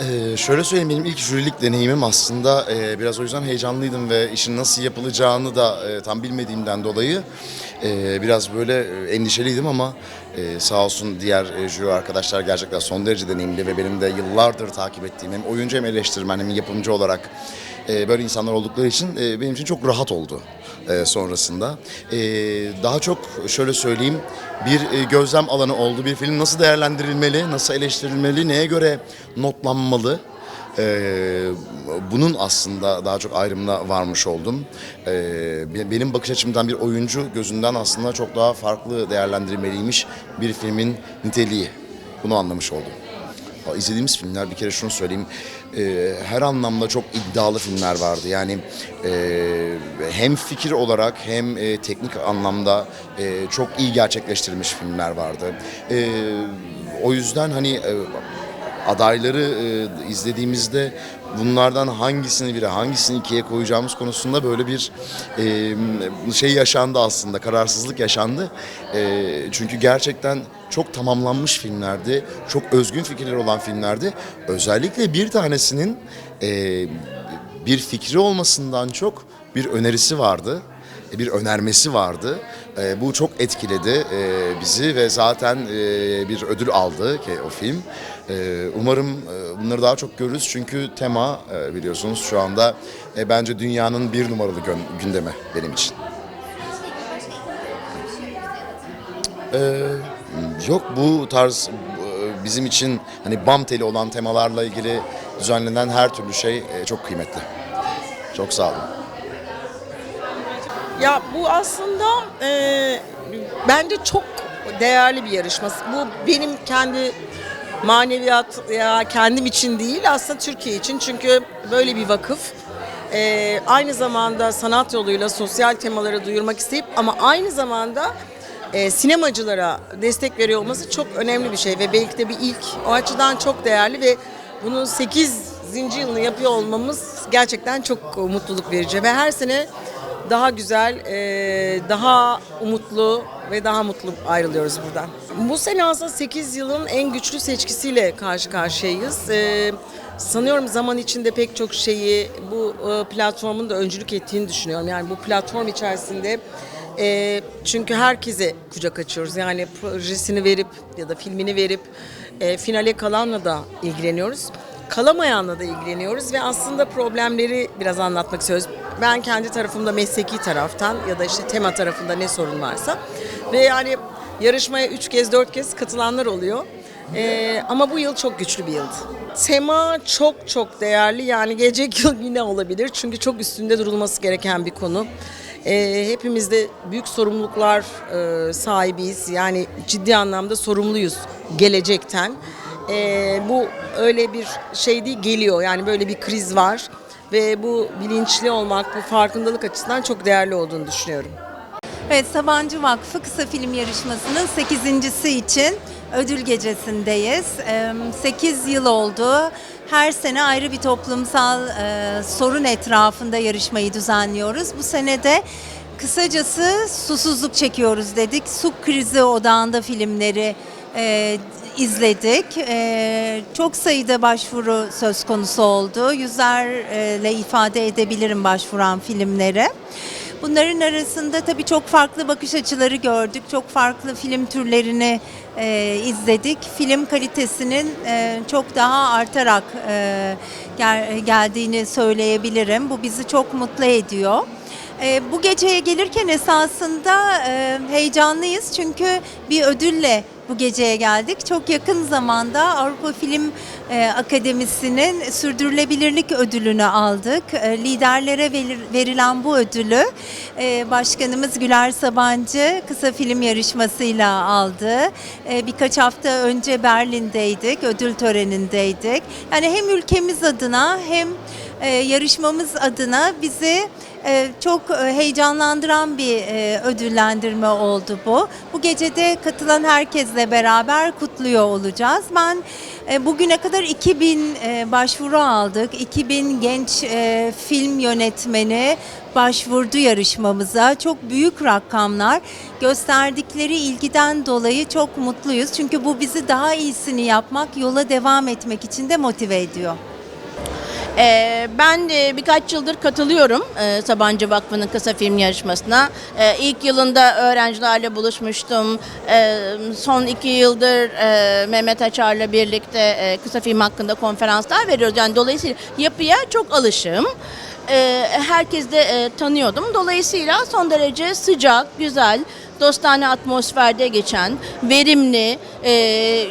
Ee, şöyle söyleyeyim benim ilk jürilik deneyimim aslında e, biraz o yüzden heyecanlıydım ve işin nasıl yapılacağını da e, tam bilmediğimden dolayı e, biraz böyle e, endişeliydim ama e, sağ olsun diğer e, jüri arkadaşlar gerçekten son derece deneyimli ve benim de yıllardır takip ettiğim hem oyuncu hem eleştirmen hem yapımcı olarak e, böyle insanlar oldukları için e, benim için çok rahat oldu e, sonrasında. E, daha çok şöyle söyleyeyim bir e, gözlem alanı oldu. Bir film nasıl değerlendirilmeli, nasıl eleştirilmeli, neye göre notlanmalı? E, bunun aslında daha çok ayrımına varmış oldum. E, be- benim bakış açımdan bir oyuncu gözünden aslında çok daha farklı değerlendirilmeliymiş bir filmin niteliği. Bunu anlamış oldum. İzlediğimiz filmler bir kere şunu söyleyeyim e, her anlamda çok iddialı filmler vardı yani e, hem fikir olarak hem e, teknik anlamda e, çok iyi gerçekleştirilmiş filmler vardı. E, o yüzden hani e, adayları e, izlediğimizde bunlardan hangisini bire hangisini ikiye koyacağımız konusunda böyle bir e, şey yaşandı aslında kararsızlık yaşandı. E, çünkü gerçekten çok tamamlanmış filmlerdi, çok özgün fikirler olan filmlerdi. Özellikle bir tanesinin e, bir fikri olmasından çok bir önerisi vardı e, bir önermesi vardı. E, bu çok etkiledi e, bizi ve zaten e, bir ödül aldı ki o film. E, umarım e, bunları daha çok görürüz çünkü tema e, biliyorsunuz şu anda e, bence dünyanın bir numaralı gündemi benim için. E, yok bu tarz e, bizim için hani bam teli olan temalarla ilgili düzenlenen her türlü şey e, çok kıymetli. Çok sağ olun. Ya bu aslında e, bence çok değerli bir yarışma. Bu benim kendi maneviyat ya kendim için değil aslında Türkiye için. Çünkü böyle bir vakıf e, aynı zamanda sanat yoluyla sosyal temaları duyurmak isteyip ama aynı zamanda e, sinemacılara destek veriyor olması çok önemli bir şey ve belki de bir ilk. O açıdan çok değerli ve bunun 8. yılını yapıyor olmamız gerçekten çok mutluluk verici ve her sene daha güzel, e, daha umutlu ve daha mutlu ayrılıyoruz buradan. Bu sene aslında 8 yılın en güçlü seçkisiyle karşı karşıyayız. E, sanıyorum zaman içinde pek çok şeyi bu e, platformun da öncülük ettiğini düşünüyorum. Yani bu platform içerisinde e, çünkü herkese kucak açıyoruz. Yani projesini verip ya da filmini verip e, finale kalanla da ilgileniyoruz kalamayanla da ilgileniyoruz ve aslında problemleri biraz anlatmak istiyoruz. Ben kendi tarafımda mesleki taraftan ya da işte tema tarafında ne sorun varsa ve yani yarışmaya üç kez dört kez katılanlar oluyor. Ee, ama bu yıl çok güçlü bir yıldı. Tema çok çok değerli yani gelecek yıl yine olabilir çünkü çok üstünde durulması gereken bir konu. Ee, hepimiz de büyük sorumluluklar e, sahibiyiz yani ciddi anlamda sorumluyuz gelecekten. Ee, bu öyle bir şey değil geliyor yani böyle bir kriz var ve bu bilinçli olmak, bu farkındalık açısından çok değerli olduğunu düşünüyorum. Evet, Sabancı Vakfı Kısa Film Yarışması'nın 8.si için ödül gecesindeyiz. 8 yıl oldu. Her sene ayrı bir toplumsal e, sorun etrafında yarışmayı düzenliyoruz. Bu sene de kısacası susuzluk çekiyoruz dedik. Su krizi odağında filmleri e, izledik. E, çok sayıda başvuru söz konusu oldu. Yüzlerle ifade edebilirim başvuran filmleri. Bunların arasında tabii çok farklı bakış açıları gördük. Çok farklı film türlerini e, izledik. Film kalitesinin e, çok daha artarak e, gel, geldiğini söyleyebilirim. Bu bizi çok mutlu ediyor. E, bu geceye gelirken esasında e, heyecanlıyız çünkü bir ödülle bu geceye geldik. Çok yakın zamanda Avrupa Film e, Akademisi'nin sürdürülebilirlik ödülünü aldık. E, liderlere verilen bu ödülü e, Başkanımız Güler Sabancı kısa film yarışmasıyla aldı. Birkaç hafta önce Berlin'deydik, ödül törenindeydik. Yani hem ülkemiz adına hem yarışmamız adına bizi çok e, heyecanlandıran bir e, ödüllendirme oldu bu. Bu gecede katılan herkesle beraber kutluyor olacağız. Ben e, bugüne kadar 2000 e, başvuru aldık. 2000 genç film yönetmeni başvurdu yarışmamıza. Çok büyük rakamlar. Gösterdikleri ilgiden dolayı çok mutluyuz. Çünkü bu bizi daha iyisini yapmak, yola devam etmek için de motive ediyor. Ee, ben birkaç yıldır katılıyorum e, Sabancı Vakfı'nın kısa film yarışmasına. E, ilk yılında öğrencilerle buluşmuştum. E, son iki yıldır e, Mehmet Açar'la birlikte e, kısa film hakkında konferanslar veriyoruz. Yani dolayısıyla yapıya çok alışığım. E, herkes de e, tanıyordum. Dolayısıyla son derece sıcak, güzel, dostane atmosferde geçen, verimli, e,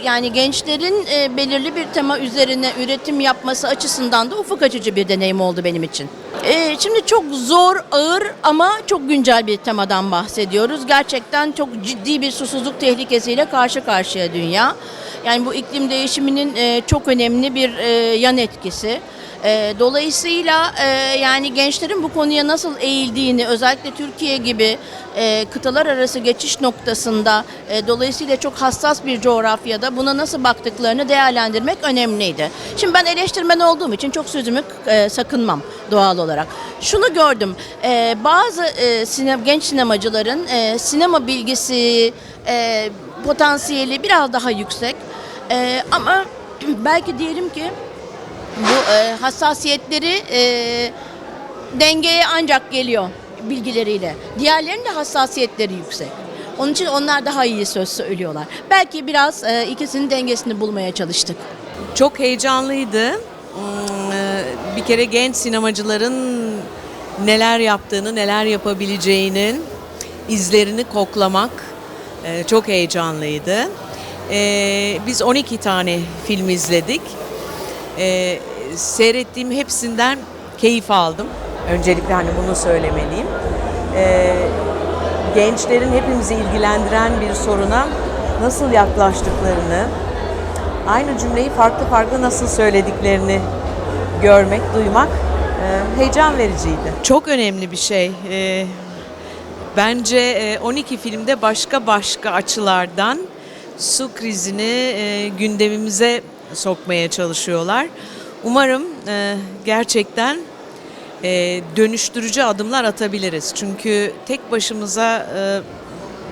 yani gençlerin e, belirli bir tema üzerine üretim yapması açısından da ufuk açıcı bir deneyim oldu benim için. E, şimdi çok zor, ağır ama çok güncel bir temadan bahsediyoruz. Gerçekten çok ciddi bir susuzluk tehlikesiyle karşı karşıya dünya. Yani bu iklim değişiminin e, çok önemli bir e, yan etkisi. E, dolayısıyla e, yani gençlerin bu konuya nasıl eğildiğini özellikle Türkiye gibi e, kıtalar arası geçiş noktasında e, dolayısıyla çok hassas bir coğrafyada buna nasıl baktıklarını değerlendirmek önemliydi. Şimdi ben eleştirmen olduğum için çok sözümü e, sakınmam doğal olarak. Şunu gördüm e, bazı e, sine- genç sinemacıların e, sinema bilgisi e, potansiyeli biraz daha yüksek E, ama belki diyelim ki bu e, hassasiyetleri e, dengeye ancak geliyor bilgileriyle. Diğerlerinin de hassasiyetleri yüksek. Onun için onlar daha iyi söz söylüyorlar. Belki biraz e, ikisinin dengesini bulmaya çalıştık. Çok heyecanlıydı. Hmm, e, Bir kere genç sinemacıların neler yaptığını, neler yapabileceğinin izlerini koklamak e, çok heyecanlıydı. E, Biz 12 tane film izledik. E, Seyrettiğim hepsinden keyif aldım. Öncelikle hani bunu söylemeliyim. E, Gençlerin hepimizi ilgilendiren bir soruna nasıl yaklaştıklarını, aynı cümleyi farklı farklı nasıl söylediklerini görmek, duymak e, heyecan vericiydi. Çok önemli bir şey. E, bence e, 12 filmde başka başka açılardan su krizini e, gündemimize sokmaya çalışıyorlar. Umarım e, gerçekten e, dönüştürücü adımlar atabiliriz. Çünkü tek başımıza e,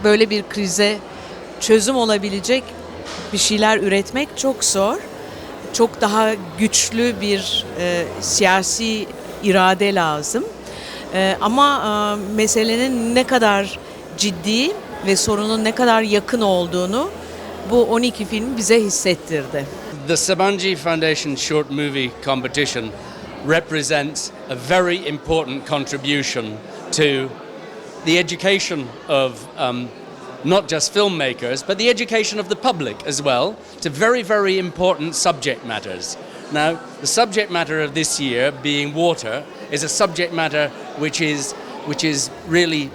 böyle bir krize çözüm olabilecek bir şeyler üretmek çok zor. Çok daha güçlü bir e, siyasi irade lazım. E, ama e, meselenin ne kadar ciddi ve sorunun ne kadar yakın olduğunu bu 12 film bize hissettirdi. The Sabanji Foundation Short Movie Competition represents a very important contribution to the education of um, not just filmmakers, but the education of the public as well, to very, very important subject matters. Now, the subject matter of this year, being water, is a subject matter which is, which is really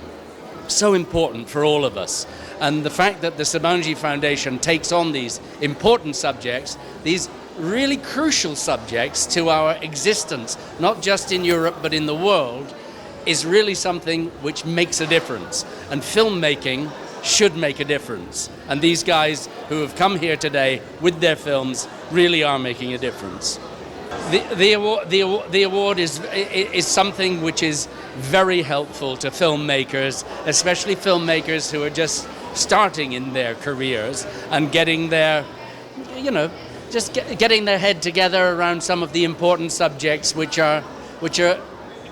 so important for all of us. And the fact that the Sabanji Foundation takes on these important subjects, these really crucial subjects to our existence, not just in Europe but in the world, is really something which makes a difference. And filmmaking should make a difference. And these guys who have come here today with their films really are making a difference. The, the, award, the, the award is, is something which is very helpful to filmmakers, especially filmmakers who are just starting in their careers and getting their, you know, just get, getting their head together around some of the important subjects which are, which are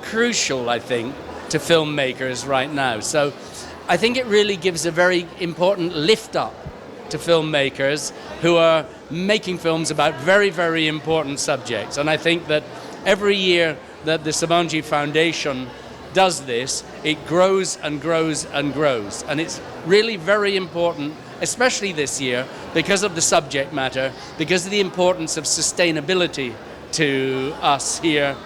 crucial, I think, to filmmakers right now. So I think it really gives a very important lift up to filmmakers who are making films about very, very important subjects. And I think that every year that the Sabanji Foundation does this, it grows and grows and grows. And it's really very important, especially this year, because of the subject matter, because of the importance of sustainability to us here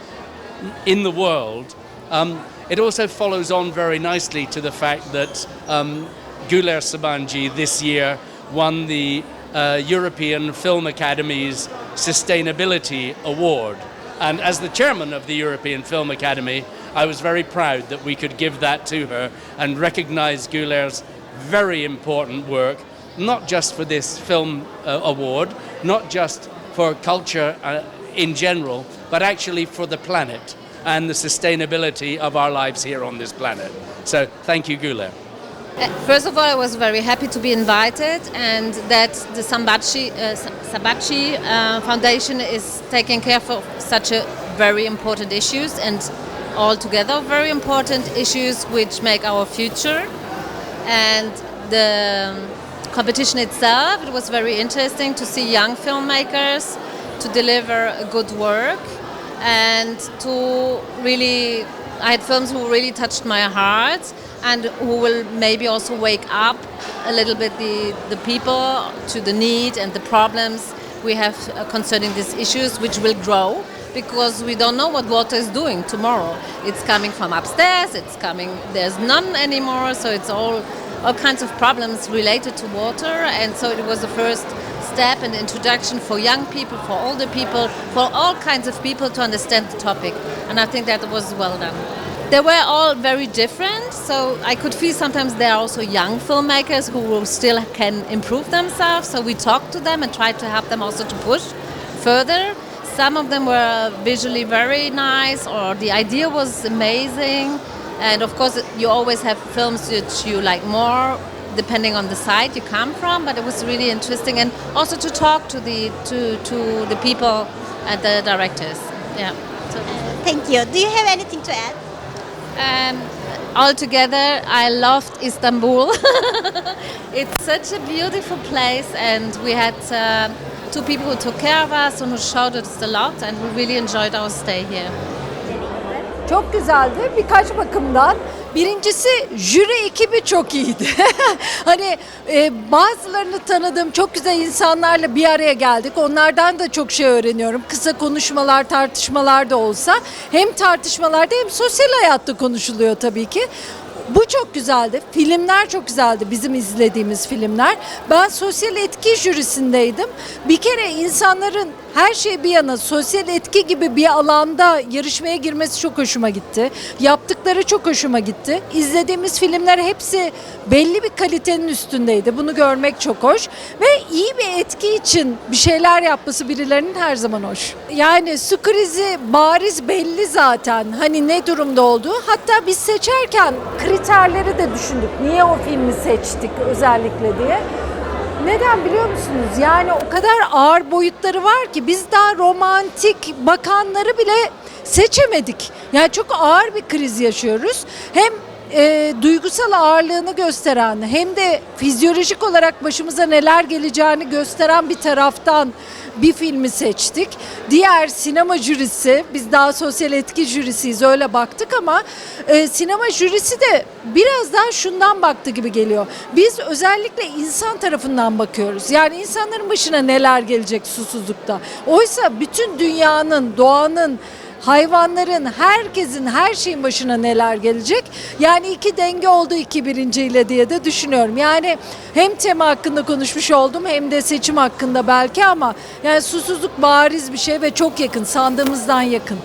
in the world. Um, it also follows on very nicely to the fact that um, Guler Sabanji this year won the uh, European Film Academy's Sustainability Award. And as the chairman of the European Film Academy, I was very proud that we could give that to her and recognize Gouler's very important work, not just for this film uh, award, not just for culture uh, in general, but actually for the planet and the sustainability of our lives here on this planet. So thank you, Gouler. Uh, First of all, I was very happy to be invited, and that the Sambachi, uh, Sabachi uh, Foundation is taking care of such a very important issues and altogether very important issues which make our future. And the competition itself, it was very interesting to see young filmmakers to deliver good work and to really I had films who really touched my heart and who will maybe also wake up a little bit the, the people to the need and the problems we have uh, concerning these issues, which will grow because we don't know what water is doing tomorrow. It's coming from upstairs, it's coming, there's none anymore, so it's all, all kinds of problems related to water. And so it was the first step and introduction for young people, for older people, for all kinds of people to understand the topic. And I think that was well done. They were all very different, so I could feel sometimes there are also young filmmakers who still can improve themselves. So we talked to them and tried to help them also to push further. Some of them were visually very nice, or the idea was amazing. And of course, you always have films that you like more, depending on the side you come from. But it was really interesting, and also to talk to the to to the people and the directors. Yeah. So, Thank you. Do you have anything to add? Um, altogether, I loved Istanbul. it's such a beautiful place, and we had uh, two people who took care of us and who showed us a lot, and we really enjoyed our stay here. Çok güzeldi birkaç bakımdan. Birincisi jüri ekibi çok iyiydi. hani e, bazılarını tanıdığım çok güzel insanlarla bir araya geldik. Onlardan da çok şey öğreniyorum. Kısa konuşmalar, tartışmalar da olsa hem tartışmalarda hem sosyal hayatta konuşuluyor tabii ki. Bu çok güzeldi. Filmler çok güzeldi bizim izlediğimiz filmler. Ben sosyal etki jürisindeydim. Bir kere insanların her şey bir yana sosyal etki gibi bir alanda yarışmaya girmesi çok hoşuma gitti. Yaptıkları çok hoşuma gitti. İzlediğimiz filmler hepsi belli bir kalitenin üstündeydi. Bunu görmek çok hoş. Ve iyi bir etki için bir şeyler yapması birilerinin her zaman hoş. Yani su krizi bariz belli zaten. Hani ne durumda olduğu. Hatta biz seçerken kriterleri de düşündük. Niye o filmi seçtik özellikle diye. Neden biliyor musunuz? Yani o kadar ağır boyutları var ki biz daha romantik bakanları bile seçemedik. Yani çok ağır bir kriz yaşıyoruz. Hem e, duygusal ağırlığını gösteren hem de fizyolojik olarak başımıza neler geleceğini gösteren bir taraftan bir filmi seçtik. Diğer sinema jürisi, biz daha sosyal etki jürisiyiz öyle baktık ama e, sinema jürisi de biraz daha şundan baktı gibi geliyor. Biz özellikle insan tarafından bakıyoruz. Yani insanların başına neler gelecek susuzlukta. Oysa bütün dünyanın, doğanın, hayvanların, herkesin, her şeyin başına neler gelecek? Yani iki denge oldu iki birinciyle diye de düşünüyorum. Yani hem tema hakkında konuşmuş oldum hem de seçim hakkında belki ama yani susuzluk bariz bir şey ve çok yakın, sandığımızdan yakın.